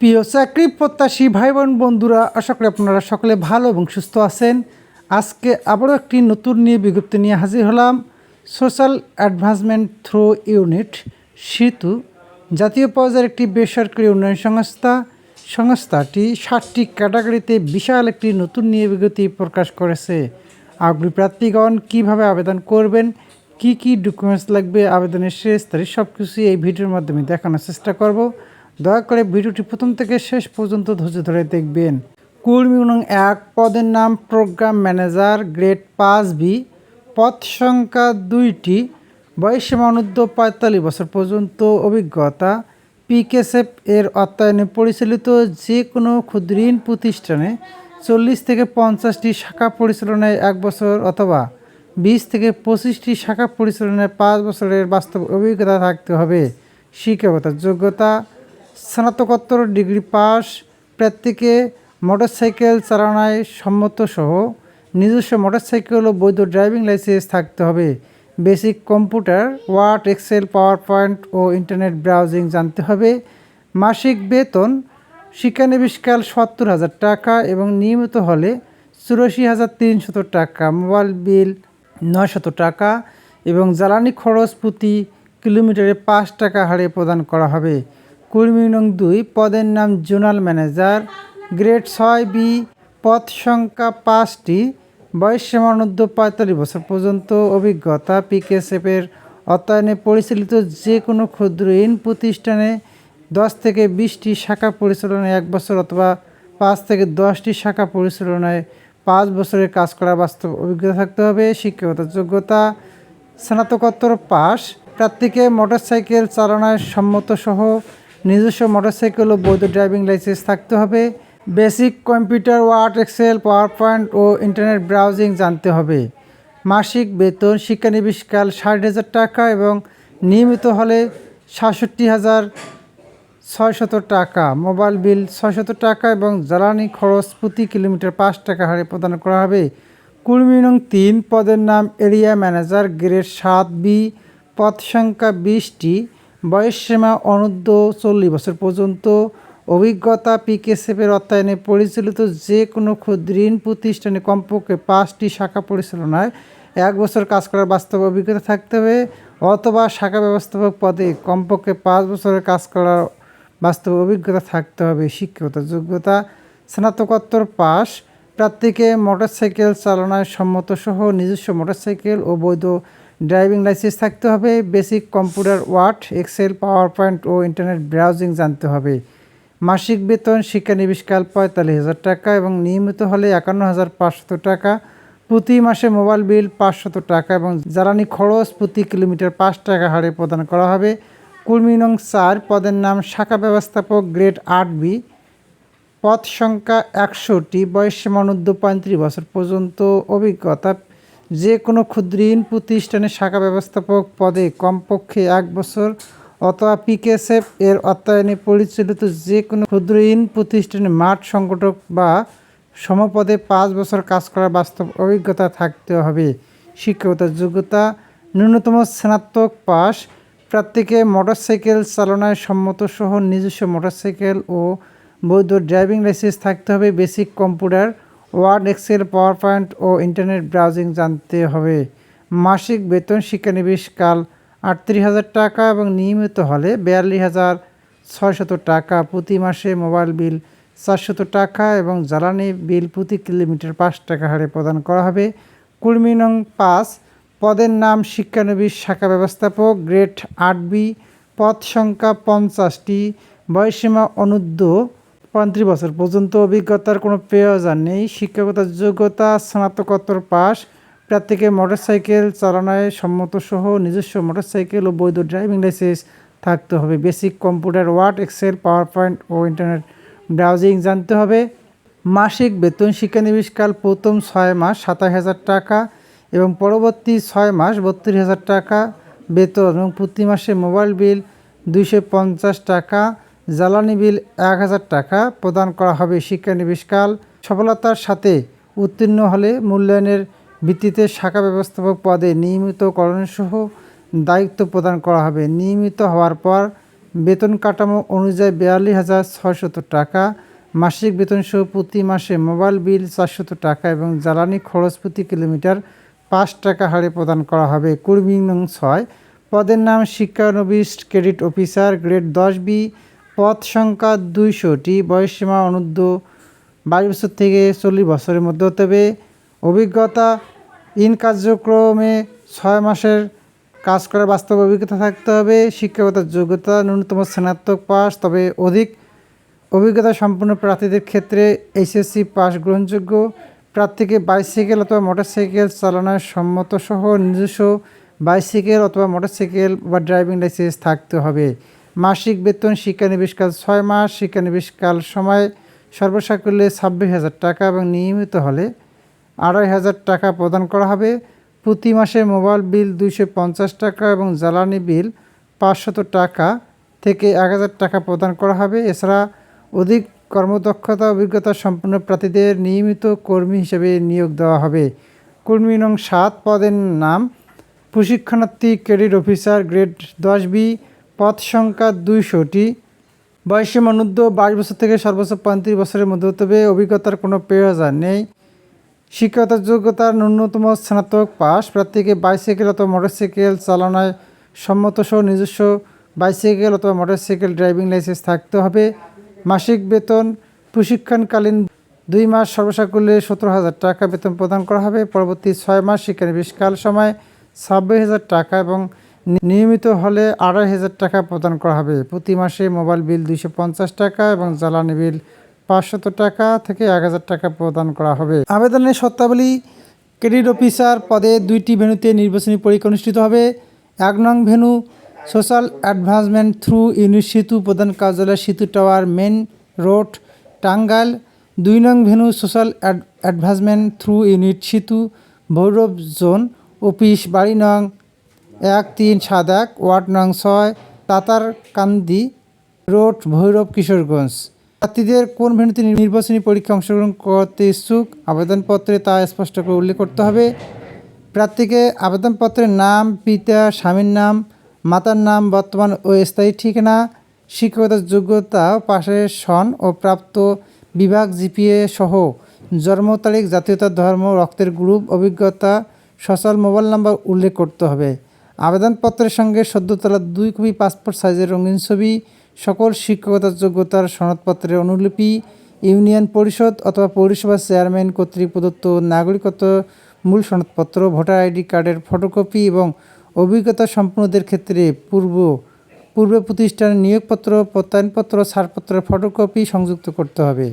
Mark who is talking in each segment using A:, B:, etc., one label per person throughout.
A: প্রিয় চাকরি প্রত্যাশী ভাই বোন বন্ধুরা, আশা করি আপনারা সকলে ভালো এবং সুস্থ আছেন। আজকে আবারও একটি নতুন নিয়ে বিজ্ঞপ্তি নিয়ে হাজির হলাম। সোশ্যাল অ্যাডভান্সমেন্ট থ্রু ইউনিট সেতু জাতীয় পর্যায়ের একটি বেসরকারি উন্নয়ন সংস্থা। সংস্থাটি ষাটটি ক্যাটাগরিতে বিশাল একটি নতুন নিয়ে বিজ্ঞপ্তি প্রকাশ করেছে। আগ্রহী প্রার্থীগণ কীভাবে আবেদন করবেন, কি কি ডকুমেন্টস লাগবে, আবেদনের শেষ তারিখ সব কিছুই এই ভিডিওর মাধ্যমে দেখানোর চেষ্টা করব। দয়া করে ভিডিওটি প্রথম থেকে শেষ পর্যন্ত ধৈর্য ধরে দেখবেন। কর্মী এক পদের নাম প্রোগ্রাম ম্যানেজার গ্রেড পাঁচ বি পদ সংখ্যা দুইটি। বয়সীমা অনূর্ধ্ব পঁয়তাল্লিশ বছর পর্যন্ত অভিজ্ঞতা। পিকেসএফ এর অর্থায়নে পরিচালিত যে কোনো ক্ষুদ্রঋণ প্রতিষ্ঠানে চল্লিশ থেকে পঞ্চাশটি শাখা পরিচালনায় এক বছর অথবা বিশ থেকে পঁচিশটি শাখা পরিচালনায় পাঁচ বছরের বাস্তব অভিজ্ঞতা থাকতে হবে। শিক্ষকতার যোগ্যতা। স্নাতকোত্তর ডিগ্রি পাস প্রত্যেকে মোটরসাইকেল চালানায় সম্মত সহ নিজস্ব মোটরসাইকেল ও বৈধ ড্রাইভিং লাইসেন্স থাকতে হবে। Basic computer, Word, Excel PowerPoint ও ইন্টারনেট ব্রাউজিং জানতে হবে। মাসিক বেতন শিক্ষানবিষ্কাল সত্তর হাজার টাকা এবং নিয়মিত হলে চুরাশি হাজার তিনশত টাকা, মোবাইল বিল নয়শত টাকা এবং জ্বালানি খরচ প্রতি কিলোমিটারে পাঁচ টাকা হারে প্রদান করা হবে। কর্মী নং দুই পদের নাম জোনাল ম্যানেজার। গ্রেড ছয় বি পদ সংখ্যা পাঁচটি। বয়স সীমানুদ্ধ পঁয়তাল্লিশ বছর পর্যন্ত অভিজ্ঞতা পিকেএসএফের অর্থায়নে পরিচালিত যে কোনো ক্ষুদ্র ঋণ প্রতিষ্ঠানে দশ থেকে বিশটি শাখা পরিচালনায় এক বছর অথবা পাঁচ থেকে দশটি শাখা পরিচালনায় পাঁচ বছরের কাজ করার বাস্তব অভিজ্ঞতা থাকতে হবে। শিক্ষকতার যোগ্যতা, স্নাতকোত্তর পাস প্রার্থীকে মোটরসাইকেল চালানোর সম্মত সহ নিজস্ব মোটরসাইকেল ও বৈধ ড্রাইভিং লাইসেন্স থাকতে হবে। Basic computer Word Excel PowerPoint ও ইন্টারনেট ব্রাউজিং জানতে হবে। মাসিক বেতন শিক্ষানবিষ্কাল ষাট হাজার টাকা এবং নিয়মিত হলে সাতষট্টি হাজার ছয়শত টাকা। মোবাইল বিল ছয়শত টাকা এবং জ্বালানি খরচ প্রতি কিলোমিটার পাঁচ টাকা হারে প্রদান করা হবে। কর্মী নং তিন পদের নাম এরিয়া ম্যানেজার গ্রেড সাত বি পদ সংখ্যা বিশটি বয়সসীমা অনূর্ধ্ব চল্লিশ বছর পর্যন্ত অভিজ্ঞতা পিকেসএফের অর্থায়নে পরিচালিত যে কোনো ক্ষুদ্র ঋণ প্রতিষ্ঠানে কমপক্ষে পাঁচটি শাখা পরিচালনায় এক বছর কাজ করার বাস্তব অভিজ্ঞতা থাকতে হবে অথবা শাখা ব্যবস্থাপক পদে কমপক্ষে পাঁচ বছরের কাজ করার বাস্তব অভিজ্ঞতা থাকতে হবে। শিক্ষকতার যোগ্যতা, স্নাতকোত্তর পাস, প্রার্থীকে মোটরসাইকেল চালনায় সম্মত সহ নিজস্ব মোটরসাইকেল ও বৈধ ড্রাইভিং লাইসেন্স থাকতে হবে, basic computer Word, Excel PowerPoint ও ইন্টারনেট ব্রাউজিং জানতে হবে। মাসিক বেতন, শিক্ষানবিষ্কাল পঁয়তাল্লিশ হাজার টাকা এবং নিয়মিত হলে একান্ন হাজার পাঁচশত টাকা। প্রতি মাসে মোবাইল বিল পাঁচশত টাকা এবং জ্বালানি খরচ প্রতি কিলোমিটার পাঁচ টাকা হারে প্রদান করা হবে। কর্মী নং চার পদের নাম শাখা ব্যবস্থাপক গ্রেড আট বি। পদ সংখ্যা একশোটি বয়স সীমানুদ্ধ পঁয়ত্রিশ বছর পর্যন্ত অভিজ্ঞতা যে কোনো ক্ষুদ্রঋণ প্রতিষ্ঠানের শাখা ব্যবস্থাপক পদে কমপক্ষে এক বছর অথবা পিকেএসএফ এর অর্থায়নে পরিচালিত যে কোনো ক্ষুদ্র ঋণ প্রতিষ্ঠানে মাঠ সংগঠক বা সমপদে পাঁচ বছর কাজ করার বাস্তব অভিজ্ঞতা থাকতে হবে। শিক্ষকতার যোগ্যতা, ন্যূনতম স্নাতক পাস প্রার্থীকে মোটরসাইকেল চালনায় সম্মত সহ নিজস্ব মোটরসাইকেল ও বৈধ ড্রাইভিং লাইসেন্স থাকতে হবে। Basic computer Word Excel PowerPoint ও ইন্টারনেট ব্রাউজিং জানতে হবে। মাসিক বেতন শিক্ষানবিশ কাল আটত্রিশ হাজার টাকা এবং নিয়মিত হলে বিয়াল্লিশ হাজার ছয়শত টাকা। প্রতি মাসে মোবাইল বিল চারশত টাকা এবং জ্বালানি বিল প্রতি কিলোমিটার পাঁচ টাকা হারে প্রদান করা হবে। কর্মী নং পাঁচ, পদের নাম শিক্ষানবিশ শাখা ব্যবস্থাপক গ্রেড আট বি, পদ সংখ্যা পঞ্চাশটি বয়সীমা অনূর্ধ্ব পঁয়ত্রিশ বছর পর্যন্ত অভিজ্ঞতার কোনো প্রয়োজন নেই। শিক্ষাগতার যোগ্যতা, স্নাতকোত্তর পাস প্রার্থীকে মোটরসাইকেল চালানোয় সম্মত সহ নিজস্ব মোটরসাইকেল ও বৈধ ড্রাইভিং লাইসেন্স থাকতে হবে। Basic computer, Word, Excel PowerPoint ও ইন্টারনেট ব্রাউজিং জানতে হবে। মাসিক বেতন শিক্ষানবিষ্কাল প্রথম ছয় মাস সাতাশ হাজার টাকা এবং পরবর্তী ছয় মাস বত্রিশ হাজার টাকা বেতন এবং প্রতি মাসে মোবাইল বিল দুইশো পঞ্চাশ টাকা। জ্বালানি বিল এক হাজার টাকা প্রদান করা হবে শিক্ষানবিষ্কাল সফলতার সাথে উত্তীর্ণ হলে মূল্যায়নের ভিত্তিতে শাখা ব্যবস্থাপক পদে নিয়মিতকরণসহ দায়িত্ব প্রদান করা হবে। নিয়মিত হওয়ার পর বেতন কাঠামো অনুযায়ী বিয়াল্লিশ হাজার ছয়শত টাকা, মাসিক বেতন সহ প্রতি মাসে মোবাইল বিল চারশত টাকা এবং জ্বালানি খরচ প্রতি কিলোমিটার পাঁচ টাকা হারে প্রদান করা হবে। কর্মী নং ছয়, পদের নাম শিক্ষানবিশ ক্রেডিট অফিসার, গ্রেড দশ বি পদ সংখ্যা দুইশোটি। বয়সসীমা অনূর্ধ্ব বাইশ বছর থেকে চল্লিশ বছরের মধ্যে হতে হবে। অভিজ্ঞতা ইন কার্যক্রমে ছয় মাসের কাজ করার বাস্তব অভিজ্ঞতা থাকতে হবে। শিক্ষাগত যোগ্যতা, ন্যূনতম স্নাতক পাস, তবে অধিক অভিজ্ঞতা সম্পন্ন প্রার্থীদের ক্ষেত্রে এইচএসসি পাস গ্রহণযোগ্য। প্রার্থীকে বাইসাইকেল অথবা মোটরসাইকেল চালানোর সম্মত সহ নিজস্ব বাইসাইকেল অথবা মোটরসাইকেল বা ড্রাইভিং লাইসেন্স থাকতে হবে। মাসিক বেতন, শিক্ষানিবেশকাল ছয় মাস, শিক্ষানিবেশকাল সময় সর্বসাকুল্যে ছাব্বিশ হাজার টাকা এবং নিয়মিত হলে আড়াই হাজার টাকা প্রদান করা হবে। প্রতি মাসে মোবাইল বিল দুইশো পঞ্চাশ টাকা এবং জ্বালানি বিল পাঁচশত টাকা থেকে এক হাজার টাকা প্রদান করা হবে। এছাড়া অধিক কর্মদক্ষতা, অভিজ্ঞতা সম্পন্ন প্রার্থীদের নিয়মিত কর্মী হিসেবে নিয়োগ দেওয়া হবে। কর্মী নং সাত পদের নাম প্রশিক্ষণার্থী ক্রেডিট অফিসার, গ্রেড দশ বি পদ সংখ্যা দুইশোটি। বয়সী অনূর্ধ্ব বাইশ বছর থেকে সর্বোচ্চ পঁয়ত্রিশ বছরের মধ্যে তবে অভিজ্ঞতার কোনো প্রয়োজন নেই। শিক্ষাগত যোগ্যতার ন্যূনতম স্নাতক পাস। প্রার্থীকে বাইসাইকেল অথবা মোটরসাইকেল চালানোয় সম্মত সহ নিজস্ব বাইসাইকেল অথবা মোটরসাইকেল ড্রাইভিং লাইসেন্স থাকতে হবে। মাসিক বেতন প্রশিক্ষণকালীন দুই মাস সর্বসাকুল্যে সতেরো হাজার টাকা বেতন প্রদান করা হবে। পরবর্তী ছয় মাস শিক্ষানিবেশকাল সময় ছাব্বিশ হাজার টাকা এবং নিয়মিত হলে আড়াই হাজার টাকা প্রদান করা হবে। প্রতি মাসে মোবাইল বিল দুইশো পঞ্চাশ টাকা এবং জ্বালানি বিল পাঁচশত টাকা থেকে এক হাজার টাকা প্রদান করা হবে। আবেদনের শর্তাবলী ক্রেডিট অফিসার পদে দুইটি ভেন্যুতে নির্বাচনী পরীক্ষা অনুষ্ঠিত হবে। এক নং venue social advancement through unit Setu প্রধান কার্যালয় সেতু টাওয়ার মেন রোড, টাঙ্গাইল। দুই নং venue social advancement through unit Setu, Bhairab zone, office বাড়ি নং এক তিন সাত এক, ওয়ার্ড নং ছয়, তাতারকান্দি রোড, ভৈরব কিশোরগঞ্জ। প্রার্থীদের কোন ভেন্যুতে নির্বাচনী পরীক্ষা অংশগ্রহণ করতে ইচ্ছুক, আবেদনপত্রে তা স্পষ্ট করে উল্লেখ করতে হবে। প্রার্থীকে আবেদনপত্রের নাম, পিতা, স্বামীর নাম, মাতার নাম, বর্তমান ও স্থায়ী ঠিকানা, শিক্ষকতার যোগ্যতা, পাশের সন ও প্রাপ্ত বিভাগ, জিপিএ সহ জন্ম তারিখ, জাতীয়তা, ধর্ম, রক্তের গ্রুপ, অভিজ্ঞতা সচল মোবাইল নাম্বার উল্লেখ করতে হবে। আবেদনপত্রের সঙ্গে সদ্য তোলা দুই কপি পাসপোর্ট সাইজের রঙিন ছবি, সকল শিক্ষকতার যোগ্যতার সনদপত্রের অনুলিপি, ইউনিয়ন পরিষদ অথবা পৌরসভা চেয়ারম্যান কর্তৃক প্রদত্ত নাগরিকত্ব, মূল সনদপত্র, ভোটার আইডি কার্ডের ফটোকপি এবং অভিজ্ঞতা সম্পন্নদের ক্ষেত্রে পূর্ব, পূর্বে প্রতিষ্ঠানের নিয়োগপত্র, প্রত্যয়নপত্র, ছাড়পত্রের ফটোকপি সংযুক্ত করতে হবে।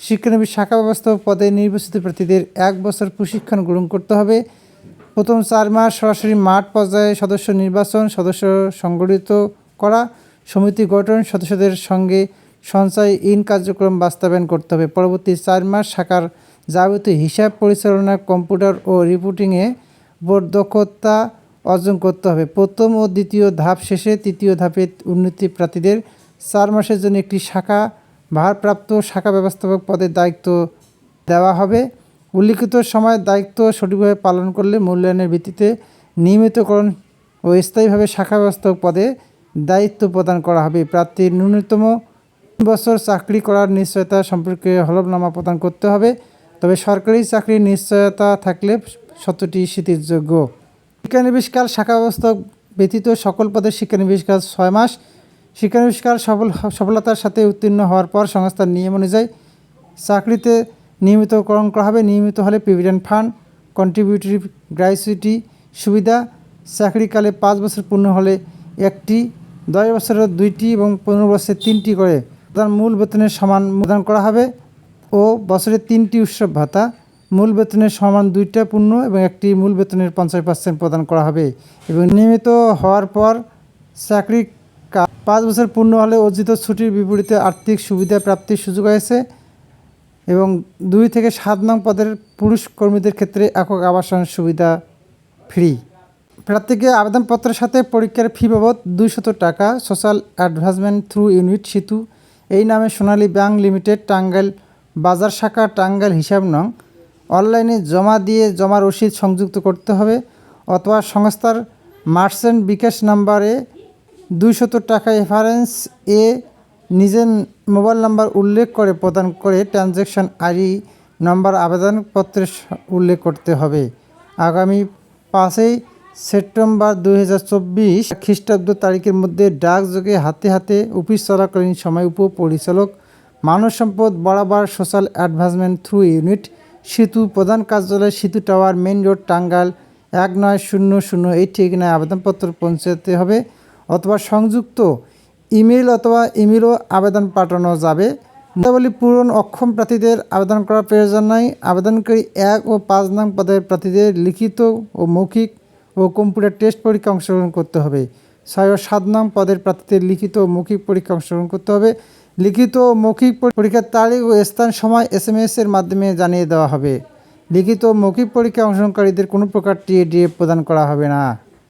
A: শিক্ষানবিশ শাখা ব্যবস্থা পদে নির্বাচিত প্রার্থীদের এক বছর প্রশিক্ষণ গ্রহণ করতে হবে। প্রথম চার মাস সরাসরি মাঠ পর্যায়ে সদস্য নির্বাচন, সদস্য সংগঠিত করা, সমিতি গঠন, সদস্যদের সঙ্গে সঞ্চয় ইন কার্যক্রম বাস্তবায়ন করতে হবে। পরবর্তী চার মাস শাখার যাবতীয় হিসাব পরিচালনা, কম্পিউটার ও রিপোর্টিংয়ে বোর্ড দক্ষতা অর্জন করতে হবে। প্রথম ও দ্বিতীয় ধাপ শেষে তৃতীয় ধাপে উন্নতি প্রার্থীদের চার মাসের জন্য একটি শাখা, ভারপ্রাপ্ত শাখা ব্যবস্থাপক পদের দায়িত্ব দেওয়া হবে। উল্লিখিত সময় দায়িত্ব সঠিকভাবে পালন করলে মূল্যায়নের ভিত্তিতে নিয়মিতকরণ ও স্থায়ীভাবে শাখা ব্যবস্থাপক পদে দায়িত্ব প্রদান করা হবে। প্রার্থীর ন্যূনতম বছর চাকরি করার নিশ্চয়তা সম্পর্কে হলফনামা প্রদান করতে হবে। তবে সরকারি চাকরির নিশ্চয়তা থাকলে সত্যটি স্বীকৃতিযোগ্য। শিক্ষানিবেশকাল শাখা ব্যবস্থা ব্যতীত সকল পদের শিক্ষানিবিষ্কার ছয় মাস। শিক্ষানিবিষ্কার সফল, সফলতার সাথে উত্তীর্ণ হওয়ার পর সংস্থার নিয়ম অনুযায়ী চাকরিতে নিয়মিতকরণ করা হবে। নিয়মিত হলে প্রিভিডেন্ট ফান্ড কন্ট্রিবিউটরি গ্র্যাচুইটি সুবিধা, চাকরিকালে পাঁচ বছর পূর্ণ হলে একটি, দশ বছরের দুইটি এবং পনেরো বছরের তিনটি করে প্রধান মূল বেতনের সমান প্রদান করা হবে ও বছরে তিনটি উৎসব ভাতা, মূল বেতনের সমান দুইটা পূর্ণ এবং একটি মূল বেতনের পঞ্চাশ পার্সেন্ট প্রদান করা হবে এবং নিয়মিত হওয়ার পর চাকরি পাঁচ বছর পূর্ণ হলে অর্জিত ছুটির বিপরীতে আর্থিক সুবিধা প্রাপ্তির সুযোগ আছে এবং দুই থেকে সাত নং পদের পুরুষ কর্মীদের ক্ষেত্রে একক আবাসন সুবিধা ফ্রি। প্রার্থীকে আবেদনপত্রের সাথে পরীক্ষার ফি বাবদ দুইশত টাকা, সোশ্যাল অ্যাডভান্সমেন্ট থ্রু ইউনিট সেতু, এই নামে সোনালী ব্যাংক লিমিটেড, টাঙ্গাইল বাজার শাখা, টাঙ্গাইল হিসাব নং। অনলাইনে জমা দিয়ে জমা রসিদ সংযুক্ত করতে হবে অথবা সংস্থার মার্চেন্ট বিকাশ নাম্বারে দুইশত টাকা রেফারেন্স এ নিজের মোবাইল নাম্বার উল্লেখ করে প্রদান করে ট্রানজ্যাকশন আইডি নম্বর আবেদনপত্রে উল্লেখ করতে হবে। আগামী পাঁচই সেপ্টেম্বর দুই হাজার চব্বিশ খ্রিস্টাব্দ তারিখের মধ্যে ডাকযোগে হাতে হাতে অফিস চলাকালীন সময় উপপরিচালক, মানব সম্পদ বরাবর social advancement through unit, Setu প্রধান কার্যালয়, সেতু টাওয়ার, মেইন রোড টাঙ্গাল এক নয় শূন্য শূন্য এই ঠিকানায় আবেদনপত্র পৌঁছাতে হবে অথবা সংযুক্ত ইমেল অথবা ইমেলও আবেদন পাঠানো যাবে। নিয়মাবলী পূরণ অক্ষম প্রার্থীদের আবেদন করার প্রয়োজন নাই। আবেদনকারী এক ও পাঁচ নং পদের প্রার্থীদের লিখিত ও মৌখিক ও কম্পিউটার টেস্ট পরীক্ষা অংশগ্রহণ করতে হবে। ছয় ও সাত নং পদের প্রার্থীদের লিখিত ও মৌখিক পরীক্ষা অংশগ্রহণ করতে হবে। লিখিত ও মৌখিক পরীক্ষার তারিখ ও স্থান, সময় এস এম এর মাধ্যমে জানিয়ে দেওয়া হবে। লিখিত মৌখিক পরীক্ষা অংশগ্রহণকারীদের কোনো প্রকার টিএডিএ প্রদান করা হবে না।